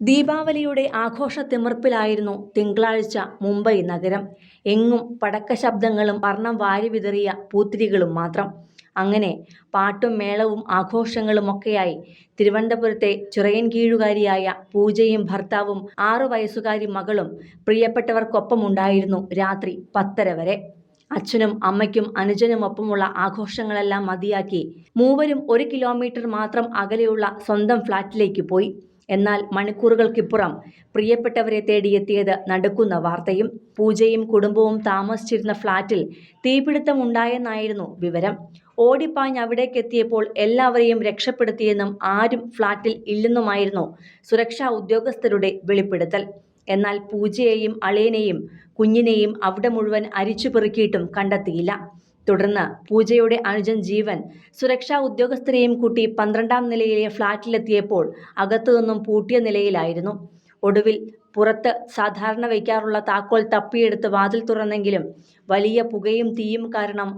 ദീപാവലിയുടെ ആഘോഷത്തിമിർപ്പിലായിരുന്നു തിങ്കളാഴ്ച മുംബൈ നഗരം. എങ്ങും പടക്ക ശബ്ദങ്ങളും വർണം വാരി വിതറിയ പൂത്തിരികളും മാത്രം. അങ്ങനെ പാട്ടും മേളവും ആഘോഷങ്ങളുമൊക്കെയായി തിരുവനന്തപുരത്തെ ചിറയൻ കീഴുകാരിയായ പൂജയും ഭർത്താവും ആറു വയസ്സുകാരി മകളും പ്രിയപ്പെട്ടവർക്കൊപ്പമുണ്ടായിരുന്നു രാത്രി പത്തര വരെ. അച്ഛനും അമ്മയ്ക്കും അനുജനുമൊപ്പമുള്ള ആഘോഷങ്ങളെല്ലാം മതിയാക്കി മൂവരും ഒരു കിലോമീറ്റർ മാത്രം അകലെയുള്ള സ്വന്തം ഫ്ളാറ്റിലേക്ക് പോയി. എന്നാൽ മണിക്കൂറുകൾക്കിപ്പുറം പ്രിയപ്പെട്ടവരെ തേടിയെത്തിയത് നടുക്കുന്ന വാർത്തയും പൂജയും കുടുംബവും താമസിച്ചിരുന്ന ഫ്ളാറ്റിൽ തീപിടുത്തമുണ്ടായെന്നായിരുന്നു വിവരം. ഓടിപ്പാഞ്ഞ് അവിടേക്കെത്തിയപ്പോൾ എല്ലാവരെയും രക്ഷപ്പെടുത്തിയെന്നും ആരും ഫ്ളാറ്റിൽ ഇല്ലെന്നുമായിരുന്നു സുരക്ഷാ ഉദ്യോഗസ്ഥരുടെ വെളിപ്പെടുത്തൽ. എന്നാൽ പൂജയെയും അളിയനെയും കുഞ്ഞിനെയും അവിടെ മുഴുവൻ അരിച്ചു പെറുക്കിയിട്ടും കണ്ടെത്തിയില്ല. തുടർന്ന് പൂജയുടെ അനുജൻ ജീവൻ സുരക്ഷാ ഉദ്യോഗസ്ഥരെയും കൂട്ടി പന്ത്രണ്ടാം നിലയിലെ ഫ്ളാറ്റിലെത്തിയപ്പോൾ അകത്തുനിന്നും പൂട്ടിയ നിലയിലായിരുന്നു. ഒടുവിൽ പുറത്ത് സാധാരണ വയ്ക്കാറുള്ള താക്കോൽ തപ്പിയെടുത്ത് വാതിൽ തുറന്നെങ്കിലും വലിയ പുകയും തീയും കാരണം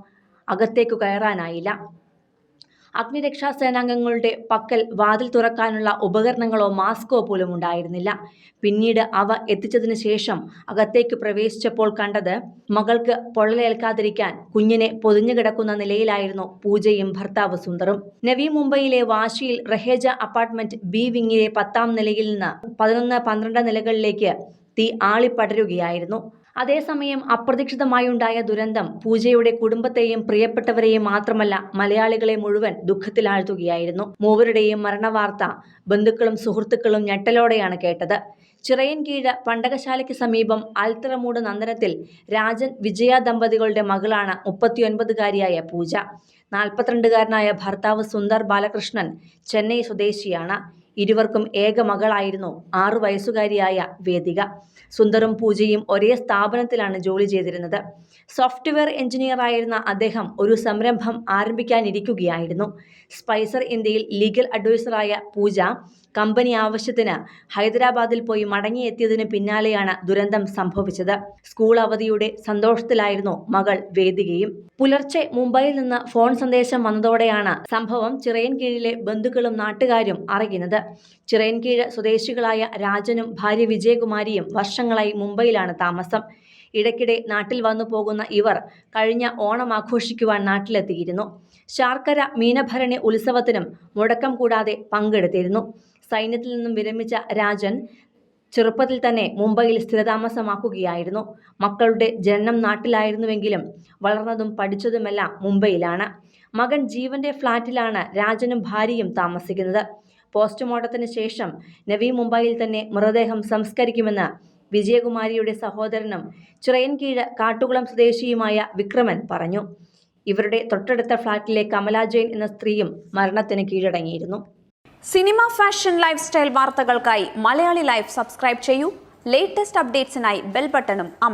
അകത്തേക്കു കയറാനായില്ല. അഗ്നിരക്ഷാ സേനാംഗങ്ങളുടെ പക്കൽ വാതിൽ തുറക്കാനുള്ള ഉപകരണങ്ങളോ മാസ്കോ പോലും ഉണ്ടായിരുന്നില്ല. പിന്നീട് അവ എത്തിച്ചതിനു ശേഷം അകത്തേക്ക് പ്രവേശിച്ചപ്പോൾ കണ്ടത് മകൾക്ക് പൊള്ളലേൽക്കാതിരിക്കാൻ കുഞ്ഞിനെ പൊതിഞ്ഞു കിടക്കുന്ന നിലയിലായിരുന്നു പൂജയും ഭർത്താവ് സുന്ദറും. നവി മുംബൈയിലെ വാശിയിൽ റഹേജ അപ്പാർട്ട്മെന്റ് ബി വിങ്ങിലെ പത്താം നിലയിൽ നിന്ന് പതിനൊന്ന് പന്ത്രണ്ട് നിലകളിലേക്ക് തീ ആളിപ്പടരുകയായിരുന്നു. അതേസമയം അപ്രതീക്ഷിതമായുണ്ടായ ദുരന്തം പൂജയുടെ കുടുംബത്തെയും പ്രിയപ്പെട്ടവരെയും മാത്രമല്ല മലയാളികളെ മുഴുവൻ ദുഃഖത്തിലാഴ്ത്തുകയായിരുന്നു. മൂവരുടെയും മരണവാർത്ത ബന്ധുക്കളും സുഹൃത്തുക്കളും ഞെട്ടലോടെയാണ് കേട്ടത്. ചിറയൻകീഴ് പണ്ടകശാലയ്ക്ക് സമീപം ആൽത്തറമൂട് നന്ദനത്തിൽ രാജൻ വിജയ ദമ്പതികളുടെ മകളാണ് മുപ്പത്തിയൊൻപതുകാരിയായ പൂജ. നാൽപ്പത്തിരണ്ടുകാരനായ ഭർത്താവ് സുന്ദർ ബാലകൃഷ്ണൻ ചെന്നൈ സ്വദേശിയാണ്. ഇരുവർക്കും ഏക മകളായിരുന്നു ആറു വയസ്സുകാരിയായ വേദിക. സുന്ദറും പൂജയും ഒരേ സ്ഥാപനത്തിലാണ് ജോലി ചെയ്തിരുന്നത്. സോഫ്റ്റ്വെയർ എഞ്ചിനീയറായിരുന്ന അദ്ദേഹം ഒരു സംരംഭം ആരംഭിക്കാനിരിക്കുകയായിരുന്നു. സ്പൈസർ ഇന്ത്യയിൽ ലീഗൽ അഡ്വൈസറായ പൂജ കമ്പനി ആവശ്യത്തിന് ഹൈദരാബാദിൽ പോയി മടങ്ങിയെത്തിയതിന് പിന്നാലെയാണ് ദുരന്തം സംഭവിച്ചത്. സ്കൂൾ അവധിയുടെ സന്തോഷത്തിലായിരുന്നു മകൾ വേദികയും. പുലർച്ചെ മുംബൈയിൽ നിന്ന് ഫോൺ സന്ദേശം വന്നതോടെയാണ് സംഭവം ചിറയൻ കീഴിലെ ബന്ധുക്കളും നാട്ടുകാരും അറിയുന്നത്. ചിറയൻകീഴ് സ്വദേശികളായ രാജനും ഭാര്യ വിജയകുമാരിയും വർഷങ്ങളായി മുംബൈയിലാണ് താമസം. ഇടയ്ക്കിടെ നാട്ടിൽ വന്നു പോകുന്ന ഇവർ കഴിഞ്ഞ ഓണം ആഘോഷിക്കുവാൻ നാട്ടിലെത്തിയിരുന്നു. ശാർക്കര മീനഭരണി ഉത്സവത്തിനും മുടക്കം കൂടാതെ പങ്കെടുത്തിരുന്നു. സൈന്യത്തിൽ നിന്നും വിരമിച്ച രാജൻ ചെറുപ്പത്തിൽ തന്നെ മുംബൈയിൽ സ്ഥിരതാമസമാക്കുകയായിരുന്നു. മക്കളുടെ ജനനം നാട്ടിലായിരുന്നുവെങ്കിലും വളർന്നതും പഠിച്ചതുമെല്ലാം മുംബൈയിലാണ്. മകൻ ജീവന്റെ ഫ്ളാറ്റിലാണ് രാജനും ഭാര്യയും താമസിക്കുന്നത്. പോസ്റ്റ്മോർട്ടത്തിന് ശേഷം നവി മുംബൈയിൽ തന്നെ മൃതദേഹം സംസ്കരിക്കുമെന്ന് വിജയകുമാരിയുടെ സഹോദരനും ചിറയൻകീഴ് കാട്ടുകുളം സ്വദേശിയുമായ വിക്രമൻ പറഞ്ഞു. ഇവരുടെ തൊട്ടടുത്ത ഫ്ളാറ്റിലെ കമല ജെയിൻ എന്ന സ്ത്രീയും മരണത്തിന് കീഴടങ്ങിയിരുന്നു. സിനിമ ഫാഷൻ ലൈഫ് സ്റ്റൈൽ വാർത്തകൾക്കായി മലയാളി ലൈഫ് സബ്സ്ക്രൈബ് ചെയ്യൂ. ലേറ്റസ്റ്റ് അപ്ഡേറ്റ്സിനായി ബെൽ ബട്ടണും അമർ